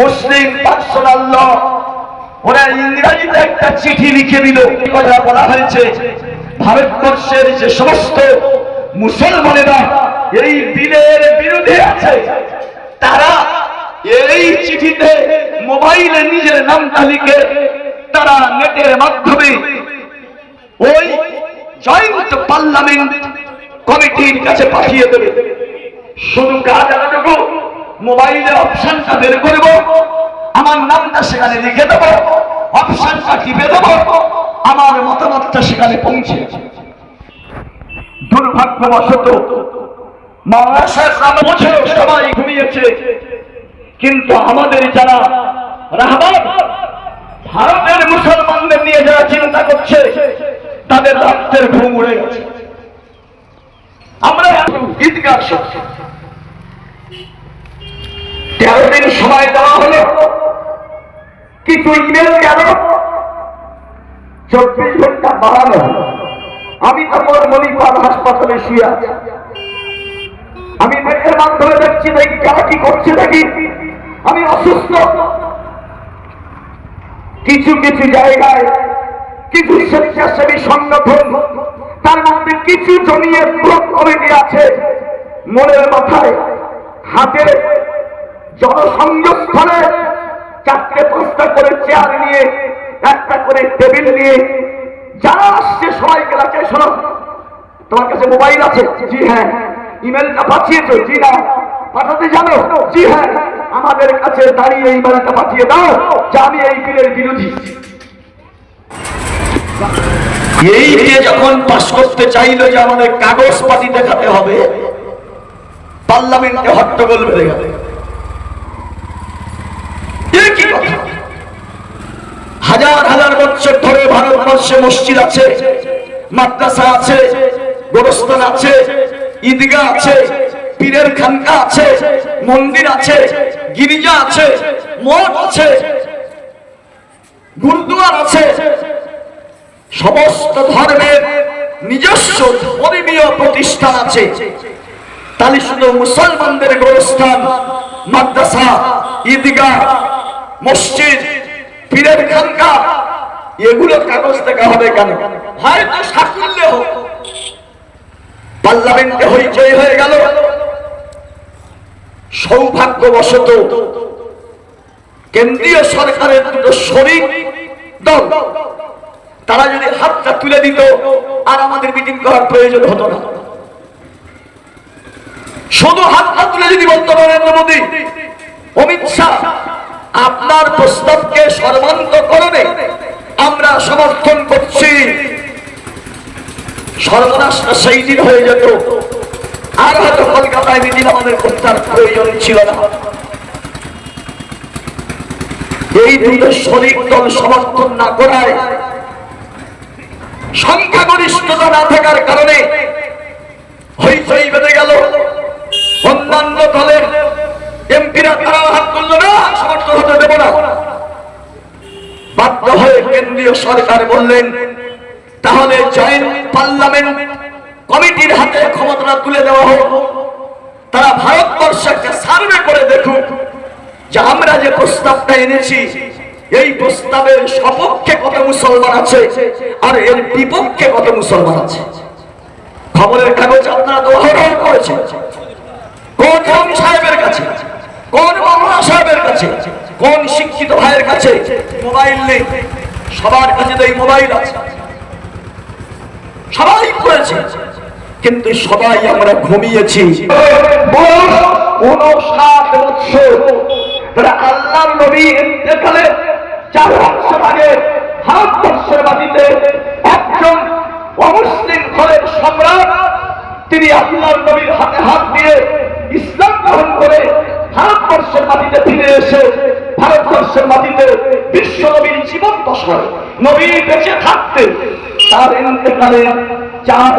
মুসলিম personal ল। ওরা ইংরাজিতে একটা চিঠি লিখে দিল। কথা বলা হয়েছে? ভারতবর্ষের যে সমস্ত মুসলমানেরা এই বিলের বিরুদ্ধে আছে, তারা এই চিঠিতে মোবাইলে নিজের নামটা লিখে তারা নেটের মাধ্যমে ওই জয়েন্ট পার্লামেন্ট কমিটির কাছে পাঠিয়ে দেবে। শুধু কাজ এতটুকু মোবাইলে অপশনটা বের করব আমার নামটা সেখানে লিখে দেবো। অপশনটা টিপে দেবো। আমার মতামতটা সেখানে পৌঁছে যাবে। দুর্ভাগ্যবশত সবাই ঘুমিয়েছে। কিন্তু আমাদের যারা রাহবার, ভারতের মুসলমানদের নিয়ে যারা চিন্তা করছে, তাদের রাত্রের ঘুম উড়ে গেছে। আমরা ঈদগাহ তেরো দিন সময় দেওয়া হলো। কিছু ইমেল গেল। চব্বিশ ঘণ্টা বাড়ানো। হলো আমি তখন মণিপাল হাসপাতালে শুয়ে আছি। আমি নেটের মাধ্যমে দেখছি দেখি কারা কি করছে দেখি। আমি অসুস্থ। কিছু কিছু জায়গায় কিছু স্বেচ্ছাসেবী সংগঠন, তার মধ্যে কিছু জমিয়ে ব্লক কমিটি আছে মনের মাথায়, হাতে জনসংযোগস্থলে চারটে পাঁচটা করে চেয়ার নিয়ে, একটা করে টেবিল নিয়ে, যারা আসছে সবাইকে ডাকে শোনো? তোমার কাছে মোবাইল আছে? জি হ্যাঁ। ইমেলটা পাঠিয়েছো? জি না। পাঠাতে জানো? জি হ্যাঁ। আমাদের কাছে দাঁড়িয়ে ইমেলটা পাঠিয়ে দাও, যে আমি এই বিলের বিরোধী। এই যে যখন পাশ করতে চাইলো যে আমাদের কাগজ পাতি দেখাতে হবে পার্লামেন্টে হট্টগোল বেড়ে গেল। হাজার হাজার বছর ধরে ভারতবর্ষে মসজিদ আছে, মাদ্রাসা আছে, গোরস্থান আছে, ঈদগাহ আছে, পীরের খানকা আছে, মন্দির আছে, গিরিজা আছে, মঠ আছে, গুরুদুয়ার আছে। সমস্ত ধর্মের নিজস্ব ধর্মীয় প্রতিষ্ঠান আছে। তাহলে শুধু মুসলমানদের গোরস্থান, মাদ্রাসা, ঈদগাহ, মসজিদ, পীরের খানকা, এগুলো কাগজ দেখা হবে কেন? হয়তো সাকুল্যে হোক। পার্লামেন্টে হইচই হয়ে গেল। সৌভাগ্যবশত কেন্দ্রীয় সরকারের দুটো শরিক দল, তারা যদি হাতটা তুলে দিত, আর আমাদের মিটিং করার প্রয়োজন হতো না। শুধু হাতটা তুলে যদি বলতো নরেন্দ্র মোদী, অমিত শাহ, আপনার প্রস্তাবকে সর্বান্তকরণে আমরা সমর্থন করছি। হয়ে যেত। আর হয়তো কলকাতায় আমাদের প্রয়োজন ছিল না। এই দুটো শরিক দল সমর্থন না করায় সংখ্যাগরিষ্ঠতা না থাকার কারণে হইচই বেঁধে গেল। অন্যান্য দলের এমপিরা তারা হাত তুললো না, সমর্থন হতে দেব না। বাধ্য হয়ে কেন্দ্রীয় সরকার বললেন, তাহলে জয়েন্ট পার্লামেন্ট কমিটির হাতে ক্ষমতাটা তুলে দেওয়া হোক। তারা ভারতবর্ষে একটা সার্ভে করে দেখুক যে আমরা যে প্রস্তাবটা এনেছি, এই প্রস্তাবের সপক্ষে কত মুসলমান আছে আর এর বিপক্ষে কত মুসলমান আছে। খবরের কাগজ আপনারা তো অহরহ করেছেন। কোন ইমাম সাহেবের কাছে, কোন মামলা সাহেবের কাছে, কোন শিক্ষিত ভাইয়ের কাছে মোবাইল নেই? সবার কাছে তো এই মোবাইল আছে। সবাই করেছে, কিন্তু সবাই আমরা ঘুমিয়েছি। আল্লাহ নবী এখানে চার বছর আগে ভারতবর্ষের মাটিতে একজন অমুসলিম ঘরের সম্রাট, তিনি আল্লাহ নবীর হাতে হাত দিয়ে ইসলাম গ্রহণ করে ভারতবর্ষের মাটিতে ফিরে এসে ভারতবর্ষের মাটিতে বিশ্ব নবীর জীবন দশায় নবী বেঁচে থাকতে তার ইন্তেকালে চার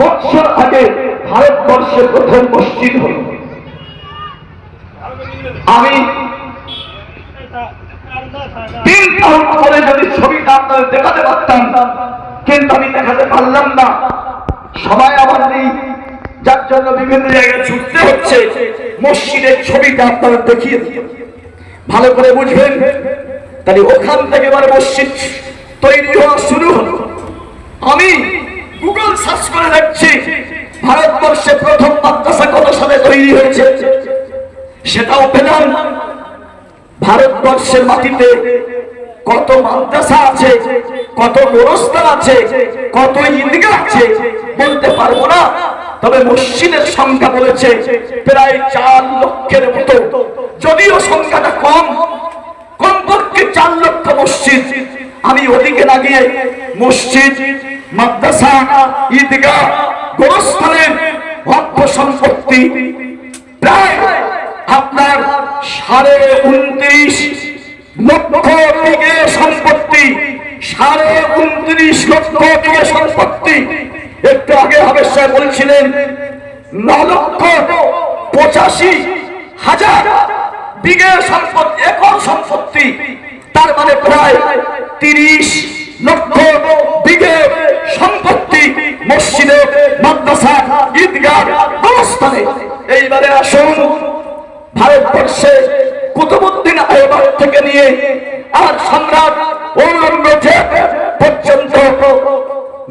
বছর আগে ভারতবর্ষের প্রথম মসজিদ হল। আমি তিন কাউন্ট করে যদি ছবিটা আপনাদের দেখাতে পারতাম, কিন্তু আমি দেখাতে পারলাম না। সবাই আমার নেই। যার জন্য বিভিন্ন জায়গায় ছুটতে হচ্ছে। মসজিদের ছবিটা আপনাদের দেখিয়ে ভালো করে বুঝবেন। তাহলে ওখান থেকে এবার মসজিদ তৈরি হওয়া শুরু হলো। আমি গুগল সার্চ করে দেখছি, ভারতবর্ষে প্রথম মাদ্রাসা কত সালে তৈরি হয়েছে? সেটাও পেলাম। ভারতবর্ষের মাটিতে কত মাদ্রাসা আছে, কত গোরস্থান আছে, কত ঈদগাহ আছে, বলতে পারব না। তবে মসজিদের সংখ্যা বলেছে প্রায় চার লক্ষের মতো। যদিও সংখ্যাটা কম, কমপক্ষে চার লক্ষ মসজিদ। আমি ওদিকে না গিয়ে মসজিদ, মাদ্রাসা, ঈদগাহ গোরস্থানের অর্থ সম্পত্তি প্রায় আপনার সাড়ে উনত্রিশ লক্ষ বিঘে সম্পত্তি, সাড়ে উনত্রিশ লক্ষ বিঘে সম্পত্তি। একটু আগে হবে স্যার বলছিলেন ন লক্ষ পঁচাশি হাজার বিঘে সম্পত্তি একর সম্পত্তি, তার মানে প্রায় তিরিশ লক্ষ বিঘে সম্পত্তি মসজিদে, মাদ্রাসা, ঈদগাহ অবস্থানে এইবারে আসুন, ভারতবর্ষে কুতুবুদ্দিন আইবার থেকে নিয়ে আর সম্রাট ঔরঙ্গজেব পর্যন্ত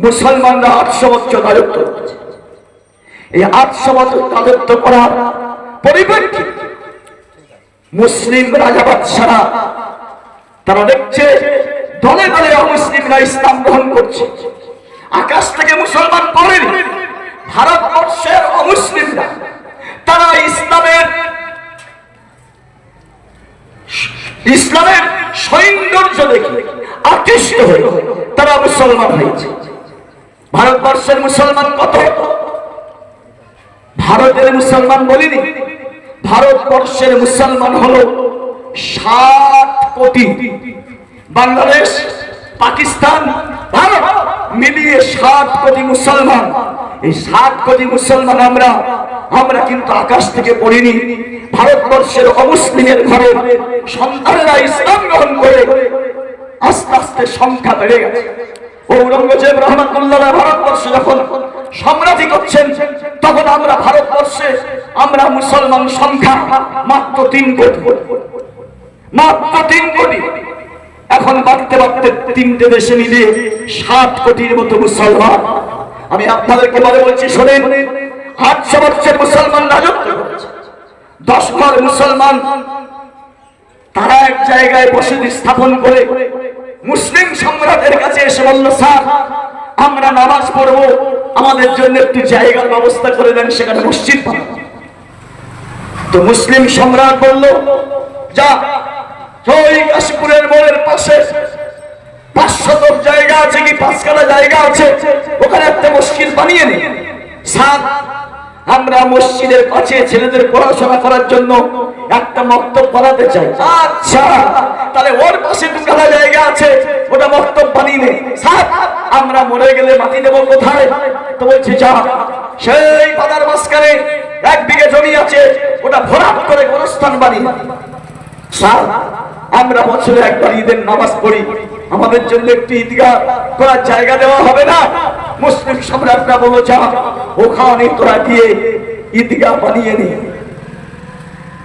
মুসলমানরা আটশো বছর রাজত্ব এই আটশো বছর রাজত্ব করার পরিপ্রেক্ষিতে মুসলিম রাজা বাদশারা তারা দেখছে, দলে দলে অমুসলিমরা ইসলাম গ্রহণ করছে। আকাশ থেকে মুসলমান পড়েনি, ভারতবর্ষের অমুসলিমরা। তারা ইসলামের ইসলামের সৌন্দর্য দেখে আকৃষ্ট হয়ে তারা মুসলমান হয়েছে। ভারতবর্ষের মুসলমান কত? ভারতের মুসলমান বলিনি। ভারতবর্ষের মুসলমান হলো ষাট কোটি। বাংলাদেশ, পাকিস্তান, ভারত মিলিয়ে ষাট কোটি মুসলমান। এই ষাট কোটি মুসলমান আমরা আমরা কিন্তু আকাশ থেকে পড়িনি। ভারতবর্ষের অমুসলিমের ঘরে সন্তানেরা ইসলাম গ্রহণ করে আস্তে আস্তে সংখ্যা বেড়ে গেছে। ঔরঙ্গজেব রহমতুল্লাহ ভারতবর্ষে যখন সম্রাটি করছেন, তখন আমরা ভারতবর্ষে, আমরা মুসলমান সংখ্যা মাত্র তিন কোটি। মাত্র তিন কোটি। এখন বাড়তে বাড়তে তিনটে দেশে মিলিয়ে ষাট কোটির মতো মুসলমান। আমি আপনাদেরকে বলে বলছি, শোনেন আটশো বছরের মুসলমান রাজত্ব। দশ ঘর মুসলমান তারা এক জায়গায় বসতি স্থাপন করে মুসলিম সম্রাটের কাছে এসে বলল, স্যার, আমরা নামাজ পড়ব। আমাদের জন্য একটু জায়গার ব্যবস্থা করে দেন, সেখানে মসজিদ। তো মুসলিম সম্রাট বলল, যা, ওই কাশীপুরের মোড়ের পাশে পাঁচশত জায়গা আছে কি? পাঁচখানা জায়গা আছে। ওখানে একটা মসজিদ বানিয়ে নে। সাত আমরা মসজিদের কাছে ছেলেদের পড়াশোনা করার জন্য একটা মক্তব বানাতে চাই। আচ্ছা তাহলে ওর পাশে দুখানা জায়গা আছে ওটা মক্তব বানিয়ে নে। স্যার আমরা মরে গেলে মাটি দেবো কোথায়? তো বলছি যা। সেই পাতার মাঝখানে এক বিঘে জমি আছে ওটা ভরাট করে গোরস্থান বানিয়ে। আমরা বছরে একবার ঈদের নামাজ পড়ি। আমাদের জন্য একটি ঈদগাহ করার জায়গা দেওয়া হবে না। মুসলিম সম্রাটরা বলো, যা, ওখানে তোরা গিয়ে ঈদগাহ বানিয়ে নি।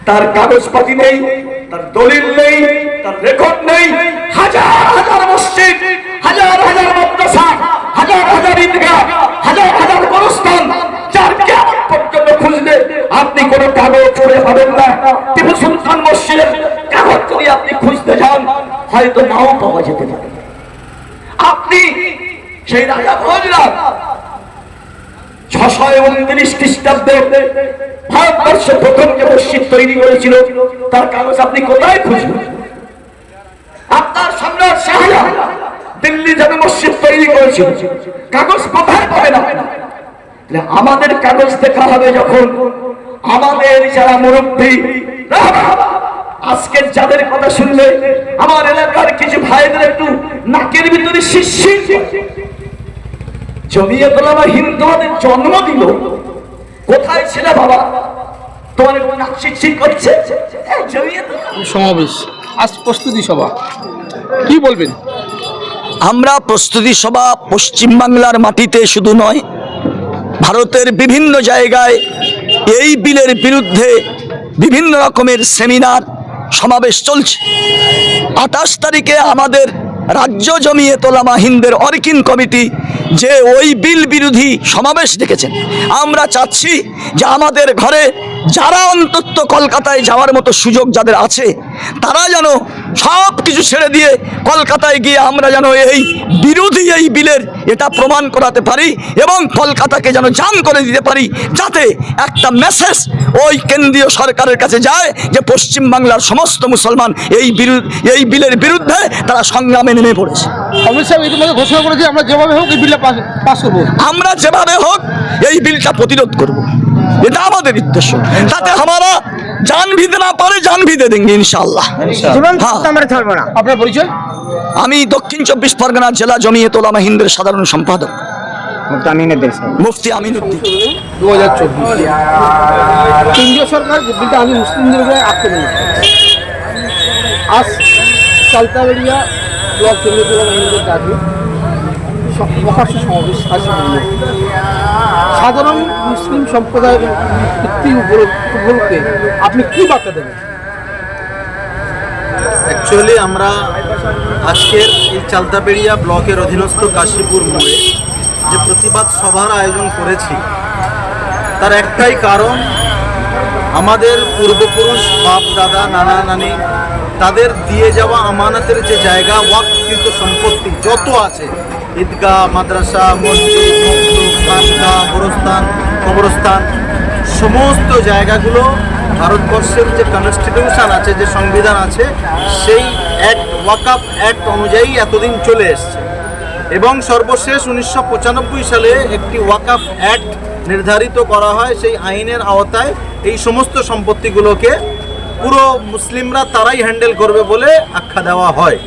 তার কাগজপাতি নেই, তার দলিল নেই, তার রেকর্ড নেই। হাজার হাজার মসজিদ, হাজার হাজার মাদ্রাসা, হাজার হাজার ঈদগাহ, হাজার হাজার গোরস্থান কোনো কাগজ করে পাবেন না। টিপু সুলতান মসজিদের কাগজ যদি আপনি খুঁজতে যান, হয়তো নাও পাওয়া যেতে পারে। আপনি সেই রাজা ভোজরাজ, ছশো উনত্রিশ খ্রিস্টাব্দে ভারতবর্ষে প্রথম যে মসজিদ তৈরি করেছিল, তার কাগজ আপনি কোথায় খুঁজবেন? আপনার সম্রাট শাহজাহান দিল্লি যেন মসজিদ তৈরি করেছিল, কাগজ কোথায় আপনারা তাহলে আমাদের কাগজ দেখা হবে যখন আমাদের যারা মুরব্বী আজকে যাদের কথা শুনলে আমার এলাকার কিছু ভাইদের একটু নাকের ভিতরে শিশির জমিয়ে তোলা হিন্দু আমাদের জন্ম দিল। কোথায় ছিল বাবা? তোমার একটু নাক শিরশির করছে? এই তোলা সমাবেশ। আজ প্রস্তুতি সভা। কি বলবেন? আমরা প্রস্তুতি সভা পশ্চিমবাংলার মাটিতে শুধু নয় ভারতের বিভিন্ন জায়গায় এই বিলের বিরুদ্ধে বিভিন্ন রকমের সেমিনার, সমাবেশ চলছে। আঠাশ তারিখে আমাদের রাজ্য জমিয়ে তোলামা হিন্দের অর্কিন কমিটি যে ওই বিল বিরোধী সমাবেশ ডেকেছেন। আমরা চাচ্ছি যে আমাদের ঘরে যারা অন্তত কলকাতায় যাওয়ার মতো সুযোগ যাদের আছে, তারা যেন সব কিছু ছেড়ে দিয়ে কলকাতায় গিয়ে আমরা যেন এই বিরোধী এই বিলের এটা প্রমাণ করাতে পারি এবং কলকাতাকে যেন জাম করে দিতে পারি, যাতে একটা মেসেজ ওই কেন্দ্রীয় সরকারের কাছে যায় যে পশ্চিমবাংলার সমস্ত মুসলমান এই এই বিলের বিরুদ্ধে তারা সংগ্রামে নেমে পড়েছে। ঘোষণা আমরা যেভাবে হোক এই বিলটা করব। আমরা যেভাবে হোক এই বিলটা প্রতিরোধ করব। এটা আমাদের উদ্দেশ্য। তাতে আমরা জান ভিতে না পারে জান ভিতে দেন ইনশাল্লাহ আপনার পরিচয়? আমি দক্ষিণ চব্বিশ পরগনা জেলা জমিয়ে তোলা মাহিন্দের সাধারণ সম্পাদক। কেন্দ্রীয় সরকার আমি মুসলিমদের আক্রমণ ব্লক প্রকাশ্য সমাবেশ সাধারণ মুসলিম সম্প্রদায়ের ভিত্তি উপলক্ষে আপনি কি বার্তা দেবেন? অ্যাকচুয়ালি আমরা আজকের এই চালতাবেড়িয়া ব্লকের অধীনস্থ কাশীপুর মোড়ে যে প্রতিবাদ সভার আয়োজন করেছি, তার একটাই কারণ, আমাদের পূর্বপুরুষ বাপ, দাদা, নানা, নানি তাদের দিয়ে যাওয়া আমানতের যে জায়গা ওয়াককৃত সম্পত্তি যত আছে, ঈদগাহ, মাদ্রাসা, মসজিদ গোরস্থান, কবরস্থান, সমস্ত জায়গাগুলো ভারতবর্ষের যে কনস্টিটিউশন আছে, যে সংবিধান আছে, সেই অ্যাক্ট ওয়াকআপ অ্যাক্ট অনুযায়ী এতদিন চলে এসছে। এবং সর্বশেষ উনিশশো পঁচানব্বই সালে একটি ওয়াকআপ অ্যাক্ট নির্ধারিত করা হয়, সেই আইনের আওতায় এই সমস্ত সম্পত্তিগুলোকে পুরো মুসলিমরা তারাই হ্যান্ডেল করবে বলে আখ্যা দেওয়া হয়।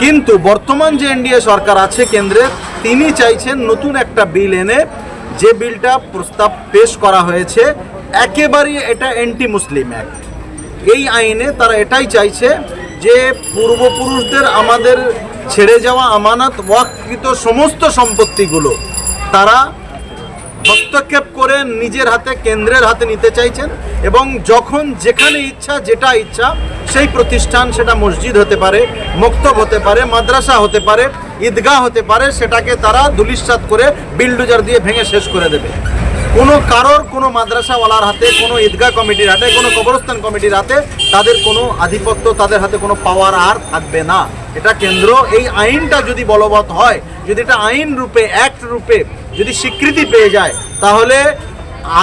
কিন্তু বর্তমান যে এনডিএ সরকার আছে কেন্দ্রে, তিনি চাইছেন নতুন একটা বিল এনে যে বিলটা প্রস্তাব পেশ করা হয়েছে একেবারেই এটা অ্যান্টি মুসলিম অ্যাক্ট এই আইনে তারা এটাই চাইছে যে পূর্বপুরুষদের আমাদের ছেড়ে যাওয়া আমানত ওয়াকৃত সমস্ত সম্পত্তিগুলো তারা হস্তক্ষেপ করে নিজের হাতে, কেন্দ্রের হাতে নিতে চাইছেন এবং যখন যেখানে ইচ্ছা, যেটা ইচ্ছা, সেই প্রতিষ্ঠান সেটা মসজিদ হতে পারে, মক্তব হতে পারে, মাদ্রাসা হতে পারে, ঈদগাহ হতে পারে, সেটাকে তারা দুলিশ্বাত করে বিলডুজার দিয়ে ভেঙে শেষ করে দেবে। কোনো কারোর, কোনো মাদ্রাসাওয়ালার হাতে, কোনো ঈদগাহ কমিটির হাতে, কোনো কবরস্থান কমিটির হাতে তাদের কোনো আধিপত্য, তাদের হাতে কোনো পাওয়ার আর থাকবে না। এটা কেন্দ্র, এই আইনটা যদি বলবৎ হয়, যদি এটা আইন রূপে অ্যাক্ট রূপে যদি স্বীকৃতি পেয়ে যায় তাহলে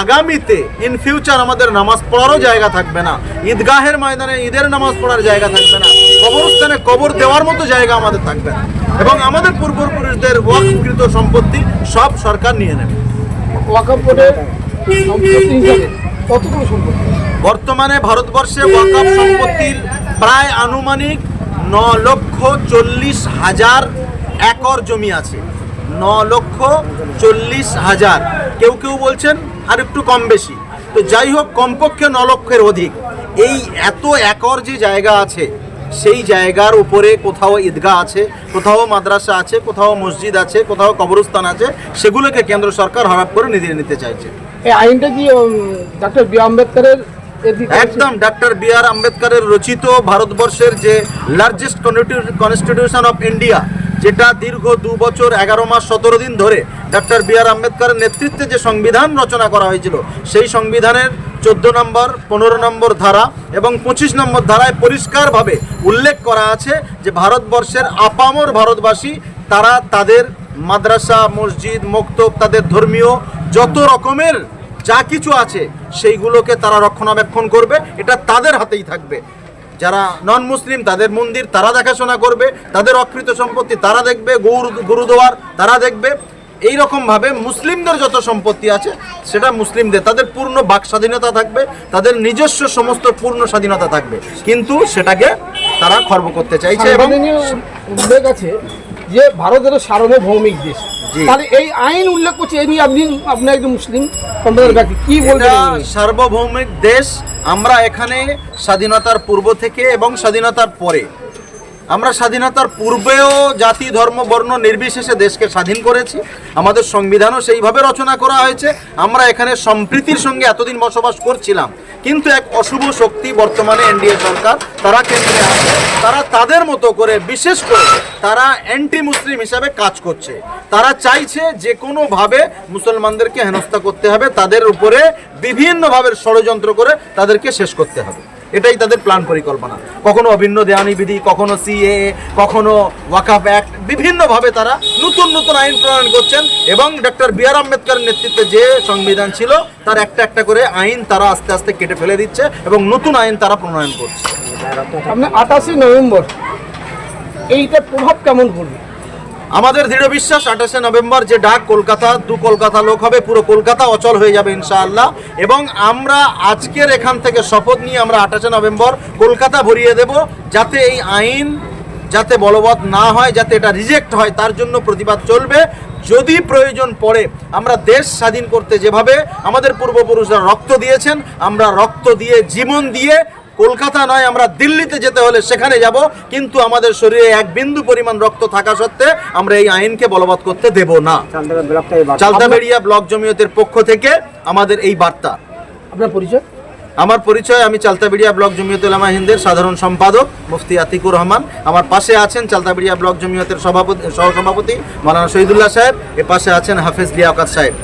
আগামীতে ইন ফিউচার আমাদের নামাজ পড়ারও জায়গা থাকবে না। ঈদগাহের ময়দানে ঈদের নামাজ পড়ার জায়গা থাকবে না। কবরস্থানে কবর দেওয়ার মতো জায়গা আমাদের থাকবে না। এবং আমাদের পূর্বপুরুষদের ওয়াককৃত সম্পত্তি সব সরকার নিয়ে নেবে। ওয়াকআপ বোর্ডের কতগুলো সম্পত্তি? বর্তমানে ভারতবর্ষে ওয়াকআপ সম্পত্তির প্রায় আনুমানিক ন লক্ষ চল্লিশ হাজার একর জমি আছে। ন লক্ষ চল্লিশ হাজার। কেউ কেউ বলছেন আর একটু কম বেশি। তো যাই হোক কমপক্ষে ন লক্ষের অধিক। এই এত একর যে জায়গা আছে সেই জায়গার উপরে কোথাও ঈদগাহ আছে কোথাও মাদ্রাসা আছে কোথাও মসজিদ আছে কোথাও কবরস্থান আছে সেগুলোকে কেন্দ্র সরকার হরাপ করে নিজে নিতে চাইছে। এই আইনটা কি ডক্টর বি আম্বেদকরের একদম ডাক্তার বি আর আম্বেদকরের রচিত ভারতবর্ষের যে লার্জেস্ট কনস্টিটিউশন অফ ইন্ডিয়া যেটা দীর্ঘ দু বছর, এগারো মাস, সতেরো দিন ধরে ডাক্তার বি আর আম্বেদকরের নেতৃত্বে যে সংবিধান রচনা করা হয়েছিল, সেই সংবিধানের চোদ্দ নম্বর, পনেরো নম্বর ধারা এবং পঁচিশ নম্বর ধারায় পরিষ্কারভাবে উল্লেখ করা আছে যে ভারতবর্ষের আপামর ভারতবাসী, তারা তাদের মাদ্রাসা, মসজিদ, মক্তব, তাদের ধর্মীয় যত রকমের যা কিছু আছে, সেইগুলোকে তারা রক্ষণাবেক্ষণ করবে, এটা তাদের হাতেই থাকবে। যারা নন মুসলিম তাদের মন্দির তারা দেখাশোনা করবে তাদের অকৃত সম্পত্তি তারা দেখবে গৌর গুরুদোয়ার তারা দেখবে এই রকমভাবে মুসলিমদের যত সম্পত্তি আছে সেটা মুসলিমদের তাদের পূর্ণ বাক স্বাধীনতা থাকবে তাদের নিজস্ব সমস্ত পূর্ণ স্বাধীনতা থাকবে কিন্তু সেটাকে তারা খর্ব করতে চাইছে এবং উল্লেখ আছে যে ভারতের সার্বভৌমিক দেশ। তাহলে এই আইন উল্লেখ করছে এই নিয়ে আপনি আপনি একজন মুসলিম সম্প্রদায়ের ব্যক্তি কি বলবেন? সার্বভৌমিক দেশ আমরা এখানে স্বাধীনতার পূর্ব থেকে এবং স্বাধীনতার পরে। আমরা স্বাধীনতার পূর্বেও জাতি ধর্ম বর্ণ নির্বিশেষে দেশকে স্বাধীন করেছি। আমাদের সংবিধানও সেইভাবে রচনা করা হয়েছে। আমরা এখানে সম্প্রীতির সঙ্গে এতদিন বসবাস করছিলাম। কিন্তু এক অশুভ শক্তি বর্তমানে এনডিএ সরকার, তারা কেন্দ্রে আছে, তারা তাদের মতো করে, বিশেষ করে তারা অ্যান্টি মুসলিম হিসাবে কাজ করছে। তারা চাইছে যে কোনোভাবে মুসলমানদেরকে হেনস্থা করতে হবে, তাদের উপরে বিভিন্নভাবে ষড়যন্ত্র করে তাদেরকে শেষ করতে হবে। এটাই তাদের প্ল্যান পরিকল্পনা। কখনো অভিন্ন দেওয়ানি বিধি, কখনো সিএ কখনো ওয়াকাফ অ্যাক্ট বিভিন্নভাবে তারা নতুন নতুন আইন প্রণয়ন করছেন এবং ডক্টর বি আর আম্বেদকরের নেতৃত্বে যে সংবিধান ছিল, তার একটা একটা করে আইন তারা আস্তে আস্তে কেটে ফেলে দিচ্ছে এবং নতুন আইন তারা প্রণয়ন করছে। আপনার আঠাশে নভেম্বর, এইটার প্রভাব কেমন পড়বে? আমাদের দৃঢ় বিশ্বাস, আঠাশে নভেম্বর যে ডাক, কলকাতা, দু কলকাতা লোক হবে, পুরো কলকাতা অচল হয়ে যাবে ইনশাআল্লাহ। এবং আমরা আজকের এখান থেকে শপথ নিয়ে আমরা আঠাশে নভেম্বর কলকাতা ভরিয়ে দেব, যাতে এই আইন যাতে বলবৎ না হয়, যাতে এটা রিজেক্ট হয়, তার জন্য প্রতিবাদ চলবে। যদি প্রয়োজন পড়ে, আমরা দেশ স্বাধীন করতে যেভাবে আমাদের পূর্বপুরুষরা রক্ত দিয়েছেন, আমরা রক্ত দিয়ে, জীবন দিয়ে কলকাতা নয় আমরা দিল্লিতে যেতে হলে সেখানে যাব কিন্তু আমাদের শরীরে এক বিন্দু পরিমাণ রক্ত থাকা সত্ত্বে আমরা এই আইনকে বলবৎ করতে দেব না। চালতাবেড়িয়া ব্লক জমিয়তের পক্ষ থেকে আমাদের এই বার্তা। আপনার পরিচয়? আমার পরিচয় আমি চালতাবেড়িয়া ব্লক জমিয়ত উলামা হিন্দের সাধারণ সম্পাদক মুফতি আতিকুর রহমান। আমার পাশে আছেন চালতাবেড়িয়া ব্লক জমিয়তের সভাপতি সহসভাপতি মালানা শহীদুল্লাহ সাহেব। এ পাশে আছেন হাফেজ লিয়াকাত সাহেব।